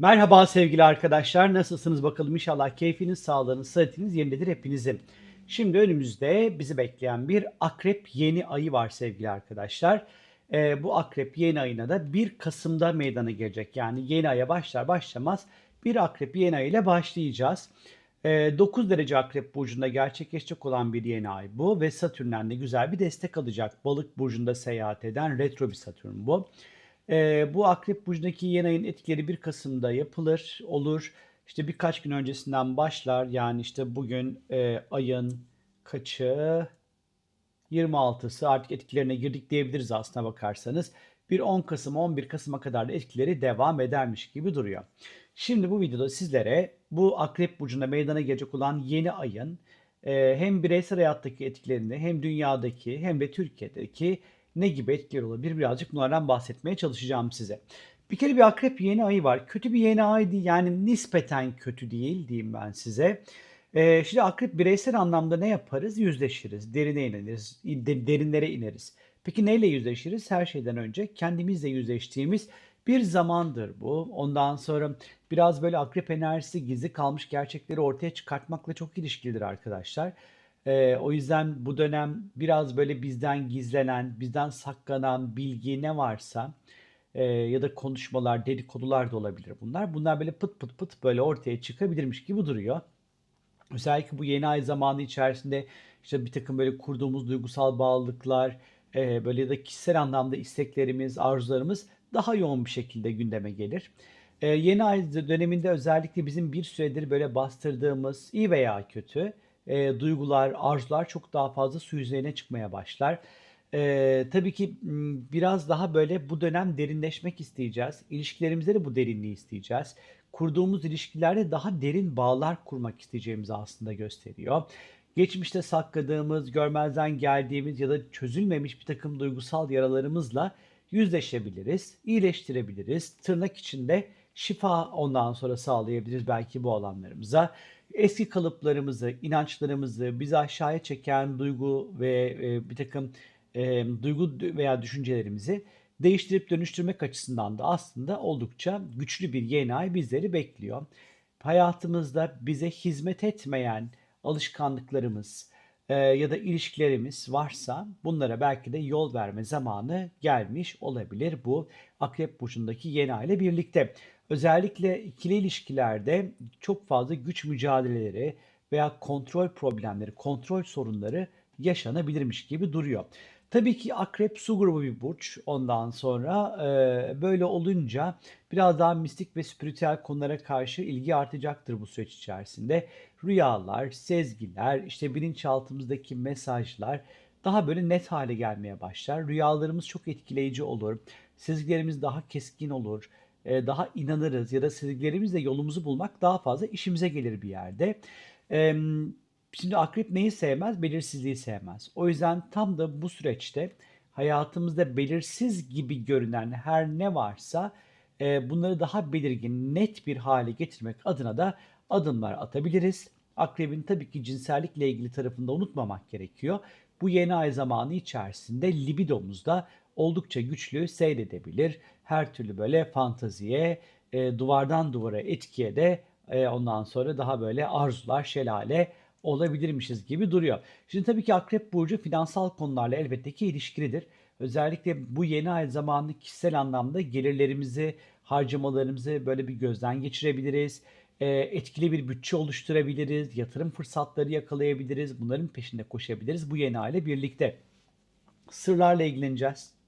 Merhaba sevgili arkadaşlar. Nasılsınız bakalım? İnşallah keyfiniz, sağlığınız, sıhhatiniz yerindedir hepinizin. Şimdi önümüzde bizi bekleyen bir akrep yeni ayı var sevgili arkadaşlar. Ee, bu akrep yeni ayına da 1 Kasım'da meydana gelecek. Yani yeni aya başlar başlamaz bir akrep yeni ay ile başlayacağız. Ee, 9 derece akrep burcunda gerçekleşecek olan bir yeni ay bu ve Satürn'den de güzel bir destek alacak. Balık burcunda seyahat eden retro bir Satürn bu. Ee, bu Akrep Burcu'ndaki yeni ayın etkileri 1 Kasım'da yapılır, olur. İşte birkaç gün öncesinden başlar. Yani işte bugün e, ayın kaçı? 26'sı artık etkilerine girdik diyebiliriz aslına bakarsanız. Bir 10 Kasım 11 Kasım'a kadar da etkileri devam edermiş gibi duruyor. Şimdi bu videoda sizlere bu Akrep Burcu'nda meydana gelecek olan yeni ayın e, hem bireysel hayattaki etkilerini hem dünyadaki hem de Türkiye'deki ne gibi etkiler olabilir birazcık bunlardan bahsetmeye çalışacağım size. Bir kere bir akrep yeni ayı var. Kötü bir yeni ay değil yani nispeten kötü değil diyeyim ben size. Ee, şimdi akrep bireysel anlamda ne yaparız? Yüzleşiriz, derine ineriz, de- derinlere ineriz. Peki neyle yüzleşiriz? Her şeyden önce kendimizle yüzleştiğimiz bir zamandır bu. Ondan sonra biraz böyle akrep enerjisi gizli kalmış gerçekleri ortaya çıkartmakla çok ilişkilidir arkadaşlar. Ee, o yüzden bu dönem biraz böyle bizden gizlenen, bizden saklanan bilgi ne varsa e, ya da konuşmalar, dedikodular da olabilir bunlar. Bunlar böyle pıt pıt pıt böyle ortaya çıkabilirmiş gibi duruyor. Özellikle bu yeni ay zamanı içerisinde işte bir takım böyle kurduğumuz duygusal bağlılıklar, e, böyle ya da kişisel anlamda isteklerimiz, arzularımız daha yoğun bir şekilde gündeme gelir. E, yeni ay döneminde özellikle bizim bir süredir böyle bastırdığımız iyi veya kötü e, duygular, arzular çok daha fazla su yüzeyine çıkmaya başlar. E, tabii ki biraz daha böyle bu dönem derinleşmek isteyeceğiz. İlişkilerimizde de bu derinliği isteyeceğiz kurduğumuz ilişkilerde daha derin bağlar kurmak isteyeceğimizi aslında gösteriyor. Geçmişte sakladığımız, görmezden geldiğimiz ya da çözülmemiş bir takım duygusal yaralarımızla yüzleşebiliriz, iyileştirebiliriz. Tırnak içinde şifa ondan sonra sağlayabiliriz belki bu alanlarımıza. Eski kalıplarımızı, inançlarımızı, bizi aşağıya çeken duygu ve e, bir takım e, duygu veya düşüncelerimizi değiştirip dönüştürmek açısından da aslında oldukça güçlü bir yeni ay bizleri bekliyor. Hayatımızda bize hizmet etmeyen alışkanlıklarımız e, ya da ilişkilerimiz varsa bunlara belki de yol verme zamanı gelmiş olabilir bu Akrep Burcu'ndaki yeni ay ile birlikte. Özellikle ikili ilişkilerde çok fazla güç mücadeleleri veya kontrol problemleri, kontrol sorunları yaşanabilirmiş gibi duruyor. Tabii ki akrep su grubu bir burç. Ondan sonra e, böyle olunca biraz daha mistik ve spiritüel konulara karşı ilgi artacaktır bu süreç içerisinde. Rüyalar, sezgiler, işte bilinçaltımızdaki mesajlar daha böyle net hale gelmeye başlar. Rüyalarımız çok etkileyici olur. Sezgilerimiz daha keskin olur. E, daha inanırız ya da sezgilerimizle yolumuzu bulmak daha fazla işimize gelir bir yerde. Şimdi akrep neyi sevmez? Belirsizliği sevmez. O yüzden tam da bu süreçte hayatımızda belirsiz gibi görünen her ne varsa e, bunları daha belirgin, net bir hale getirmek adına da adımlar atabiliriz. Akrebin tabii ki cinsellikle ilgili tarafını da unutmamak gerekiyor. Bu yeni ay zamanı içerisinde libidomuz da oldukça güçlü seyredebilir. Her türlü böyle fantaziye, e, duvardan duvara etkiye de e, ondan sonra daha böyle arzular, şelale olabilirmişiz gibi duruyor. Şimdi tabii ki Akrep Burcu finansal konularla elbette ki ilişkilidir. Özellikle bu yeni ay zamanı kişisel anlamda gelirlerimizi, harcamalarımızı böyle bir gözden geçirebiliriz. Ee, etkili bir bütçe oluşturabiliriz, yatırım fırsatları yakalayabiliriz, bunların peşinde koşabiliriz bu yeni ay ile birlikte. Sırlarla ilgileneceğiz.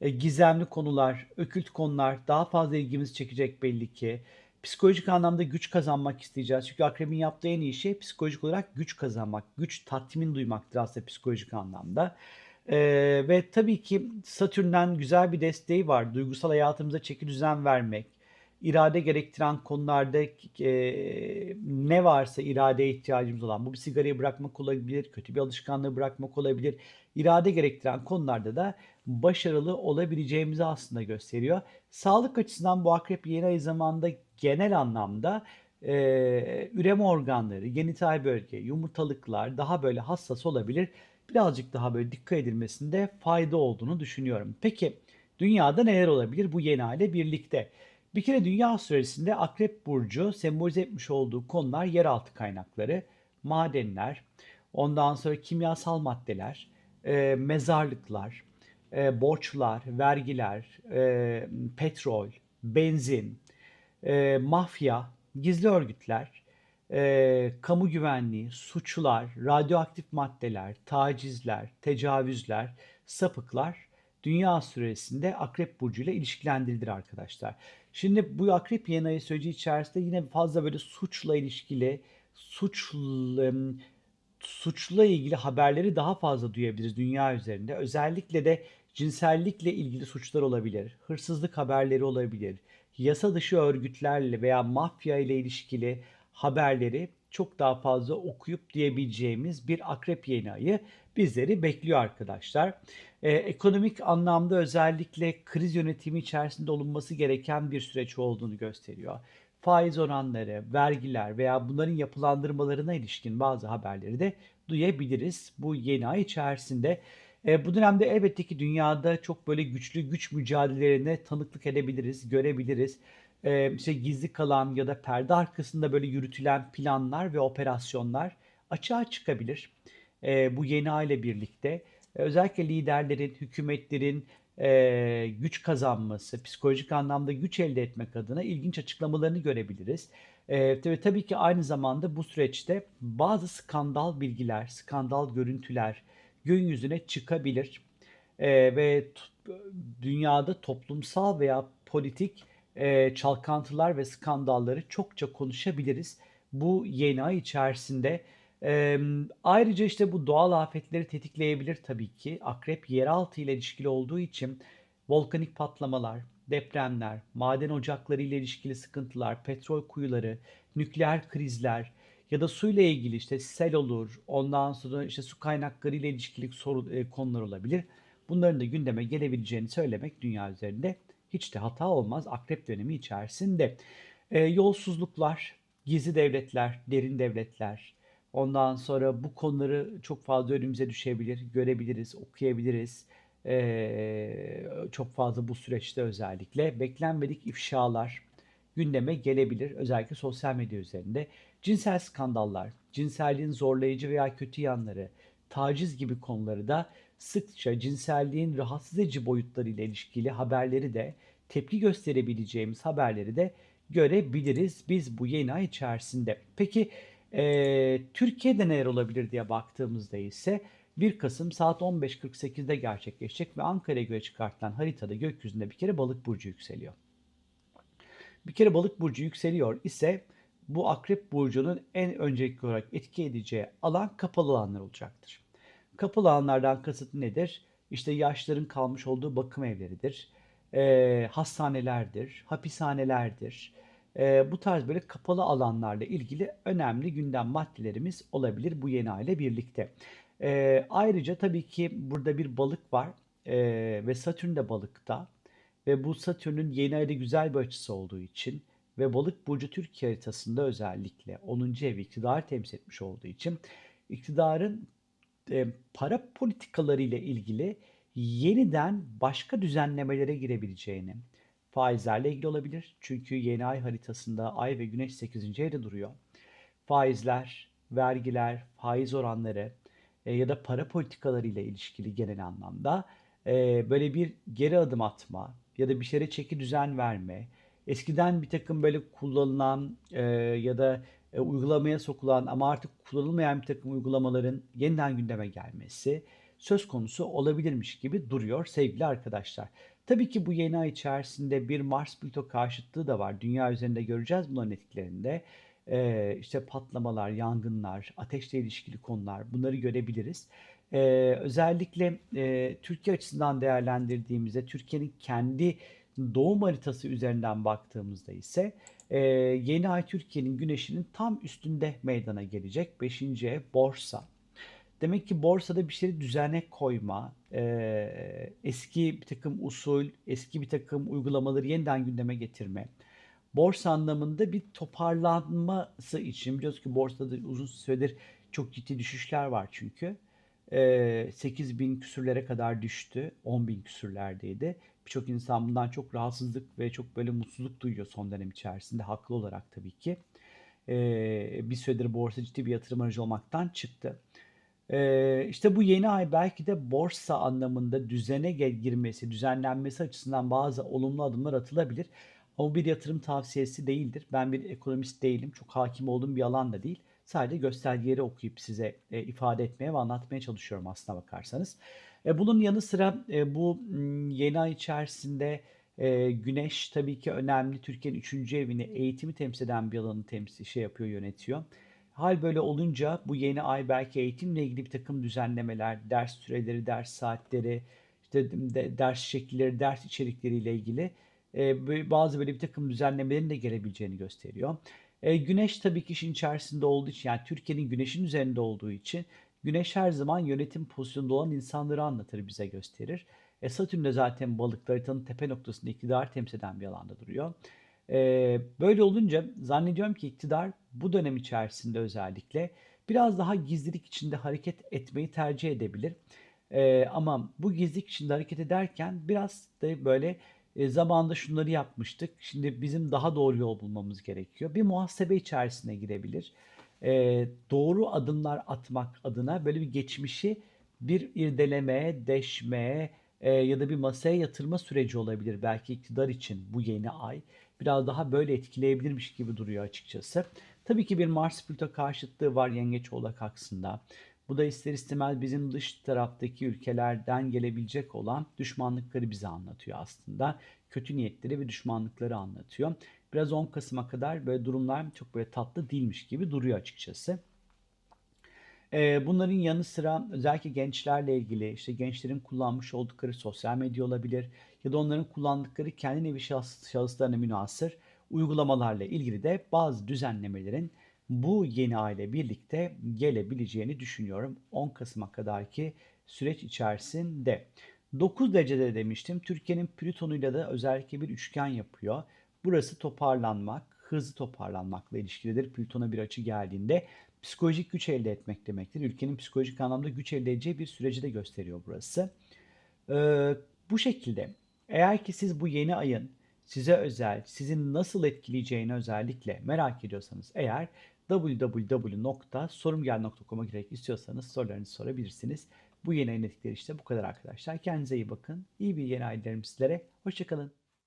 E, gizemli konular, okült konular daha fazla ilgimizi çekecek belli ki. Psikolojik anlamda güç kazanmak isteyeceğiz. Çünkü akrebin yaptığı en iyi şey psikolojik olarak güç kazanmak, güç tatmin duymaktır aslında psikolojik anlamda. E, ve tabii ki Satürn'den güzel bir desteği var. Duygusal hayatımıza çeki düzen vermek, irade gerektiren konularda e, ne varsa iradeye ihtiyacımız olan, bu bir sigarayı bırakmak olabilir, kötü bir alışkanlığı bırakmak olabilir. İrade gerektiren konularda da başarılı olabileceğimizi aslında gösteriyor. Sağlık açısından bu akrep yeni ay zamanında genel anlamda e, üreme organları, genital bölge, yumurtalıklar daha böyle hassas olabilir. Birazcık daha böyle dikkat edilmesinde fayda olduğunu düşünüyorum. Peki dünyada neler olabilir bu yeni ay ile birlikte? Bir kere dünya astrolojisinde Akrep Burcu sembolize etmiş olduğu konular yeraltı kaynakları, madenler, ondan sonra kimyasal maddeler, e, mezarlıklar, e, borçlar, vergiler, e, petrol, benzin, e, mafya, gizli örgütler, e, kamu güvenliği, suçlar, radyoaktif maddeler, tacizler, tecavüzler, sapıklar dünya süresinde Akrep Burcu ile ilişkilendirilir arkadaşlar. Şimdi bu Akrep yeni ayı süreci içerisinde yine fazla böyle suçla ilişkili, suçla, suçla ilgili haberleri daha fazla duyabiliriz dünya üzerinde. Özellikle de cinsellikle ilgili suçlar olabilir, hırsızlık haberleri olabilir, yasa dışı örgütlerle veya mafya ile ilişkili haberleri çok daha fazla okuyup diyebileceğimiz bir akrep yeni ayı bizleri bekliyor arkadaşlar. Ee, ekonomik anlamda özellikle kriz yönetimi içerisinde olunması gereken bir süreç olduğunu gösteriyor. Faiz oranları, vergiler veya bunların yapılandırmalarına ilişkin bazı haberleri de duyabiliriz bu yeni ay içerisinde. E, bu dönemde elbette ki dünyada çok böyle güçlü güç mücadelelerine tanıklık edebiliriz, görebiliriz. E, işte gizli kalan ya da perde arkasında böyle yürütülen planlar ve operasyonlar açığa çıkabilir. E, bu yeni ay ile birlikte e, özellikle liderlerin, hükümetlerin e, güç kazanması, psikolojik anlamda güç elde etmek adına ilginç açıklamalarını görebiliriz. E, tabii, tabii ki aynı zamanda bu süreçte bazı skandal bilgiler, skandal görüntüler, gün yüzüne çıkabilir e, ve dünyada toplumsal veya politik e, çalkantılar ve skandalları çokça konuşabiliriz bu yeni ay içerisinde. E, ayrıca işte bu doğal afetleri tetikleyebilir tabii ki. Akrep yeraltı ile ilişkili olduğu için volkanik patlamalar, depremler, maden ocakları ile ilişkili sıkıntılar, petrol kuyuları, nükleer krizler, ya da suyla ilgili işte sel olur, ondan sonra işte su kaynakları ile ilişkili soru, e, konular olabilir. Bunların da gündeme gelebileceğini söylemek dünya üzerinde hiç de hata olmaz akrep dönemi içerisinde. E, yolsuzluklar, gizli devletler, derin devletler, ondan sonra bu konuları çok fazla önümüze düşebilir, görebiliriz, okuyabiliriz. E, çok fazla bu süreçte özellikle beklenmedik ifşalar gündeme gelebilir özellikle sosyal medya üzerinde. Cinsel skandallar, cinselliğin zorlayıcı veya kötü yanları, taciz gibi konuları da sıkça cinselliğin rahatsız edici boyutlarıyla ilişkili haberleri de tepki gösterebileceğimiz haberleri de görebiliriz biz bu yeni ay içerisinde. Peki e, Türkiye'de neler olabilir diye baktığımızda ise 1 Kasım saat 15.48'de gerçekleşecek ve Ankara'ya göre çıkartılan haritada gökyüzünde bir kere balık burcu yükseliyor. Bir kere balık burcu yükseliyor ise bu akrep burcunun en öncelikli olarak etki edeceği alan kapalı alanlar olacaktır. Kapalı alanlardan kasıt nedir? İşte yaşların kalmış olduğu bakım evleridir, e, hastanelerdir, hapishanelerdir. E, bu tarz böyle kapalı alanlarla ilgili önemli gündem maddelerimiz olabilir bu yeni aile birlikte. E, ayrıca tabii ki burada bir balık var e, ve Satürn de balıkta ve bu Satürn'ün yeni ayda güzel bir açısı olduğu için ve balık burcu Türkiye haritasında özellikle 10. ev iktidar temsil etmiş olduğu için iktidarın e, para politikaları ile ilgili yeniden başka düzenlemelere girebileceğini, faizlerle ilgili olabilir. Çünkü yeni ay haritasında ay ve güneş 8. evde duruyor. Faizler, vergiler, faiz oranları e, ya da para politikaları ile ilişkili genel anlamda e, böyle bir geri adım atma ya da bir şeye çeki düzen verme, eskiden bir takım böyle kullanılan e, ya da e, uygulamaya sokulan ama artık kullanılmayan bir takım uygulamaların yeniden gündeme gelmesi söz konusu olabilirmiş gibi duruyor sevgili arkadaşlar. Tabii ki bu yeni ay içerisinde bir Mars-Plüto karşıtlığı da var. Dünya üzerinde göreceğiz bunların etkilerinde. Ee, işte patlamalar, yangınlar, ateşle ilişkili konular bunları görebiliriz. Ee, özellikle e, Türkiye açısından değerlendirdiğimizde Türkiye'nin kendi doğum haritası üzerinden baktığımızda ise e, yeni ay Türkiye'nin güneşinin tam üstünde meydana gelecek. 5. ev borsa. Demek ki borsada bir şeyi düzene koyma, e, eski bir takım usul, eski bir takım uygulamaları yeniden gündeme getirme. Borsa anlamında bir toparlanması için biliyoruz ki borsada uzun süredir çok ciddi düşüşler var çünkü. 8 bin küsürlere kadar düştü. 10 bin küsürlerdeydi. Birçok insan bundan çok rahatsızlık ve çok böyle mutsuzluk duyuyor son dönem içerisinde. Haklı olarak tabii ki. Ee, bir süredir borsa ciddi bir yatırım aracı olmaktan çıktı. Ee, işte bu yeni ay belki de borsa anlamında düzene girmesi, düzenlenmesi açısından bazı olumlu adımlar atılabilir. Ama bir yatırım tavsiyesi değildir. Ben bir ekonomist değilim. Çok hakim olduğum bir alan da değil. Sadece göstergeleri okuyup size e, ifade etmeye ve anlatmaya çalışıyorum aslına bakarsanız. E, bunun yanı sıra e, bu yeni ay içerisinde e, Güneş tabii ki önemli. Türkiye'nin üçüncü evini, eğitimi temsil eden bir alanı temsil şey yapıyor, yönetiyor. Hal böyle olunca bu yeni ay belki eğitimle ilgili bir takım düzenlemeler, ders süreleri, ders saatleri, işte de- ders şekilleri, ders içerikleriyle ilgili e, bazı böyle bir takım düzenlemelerin de gelebileceğini gösteriyor. E, güneş tabii ki işin içerisinde olduğu için yani Türkiye'nin güneşin üzerinde olduğu için güneş her zaman yönetim pozisyonunda olan insanları anlatır, bize gösterir. E, Satürn de zaten balıklar haritanın tepe noktasında iktidar temsil eden bir alanda duruyor. Ee, böyle olunca zannediyorum ki iktidar bu dönem içerisinde özellikle biraz daha gizlilik içinde hareket etmeyi tercih edebilir. Ee, ama bu gizlilik içinde hareket ederken biraz da böyle e, zamanında şunları yapmıştık. Şimdi bizim daha doğru yol bulmamız gerekiyor. Bir muhasebe içerisine girebilir. Ee, doğru adımlar atmak adına böyle bir geçmişi bir irdeleme, deşme e, ya da bir masaya yatırma süreci olabilir belki iktidar için bu yeni ay biraz daha böyle etkileyebilirmiş gibi duruyor açıkçası. Tabii ki bir Mars Plüto karşıtlığı var Yengeç Oğlak aksında. Bu da ister istemez bizim dış taraftaki ülkelerden gelebilecek olan düşmanlıkları bize anlatıyor aslında. Kötü niyetleri ve düşmanlıkları anlatıyor. Biraz 10 Kasım'a kadar böyle durumlar çok böyle tatlı değilmiş gibi duruyor açıkçası. Ee, bunların yanı sıra özellikle gençlerle ilgili işte gençlerin kullanmış oldukları sosyal medya olabilir ya da onların kullandıkları kendi nevi şahıs, şahıslarına münhasır uygulamalarla ilgili de bazı düzenlemelerin bu yeni aile birlikte gelebileceğini düşünüyorum 10 Kasım'a kadarki süreç içerisinde. 9 derecede demiştim. Türkiye'nin Plüton'uyla da özellikle bir üçgen yapıyor. Burası toparlanmak, hızlı toparlanmakla ilişkilidir. Plüton'a bir açı geldiğinde psikolojik güç elde etmek demektir. Ülkenin psikolojik anlamda güç elde edeceği bir süreci de gösteriyor burası. Ee, bu şekilde eğer ki siz bu yeni ayın size özel, sizin nasıl etkileyeceğini özellikle merak ediyorsanız eğer www.sorumgel.com'a girerek istiyorsanız sorularınızı sorabilirsiniz. Bu yeni ayın işte bu kadar arkadaşlar. Kendinize iyi bakın. İyi bir yeni ay dilerim sizlere. Hoşçakalın.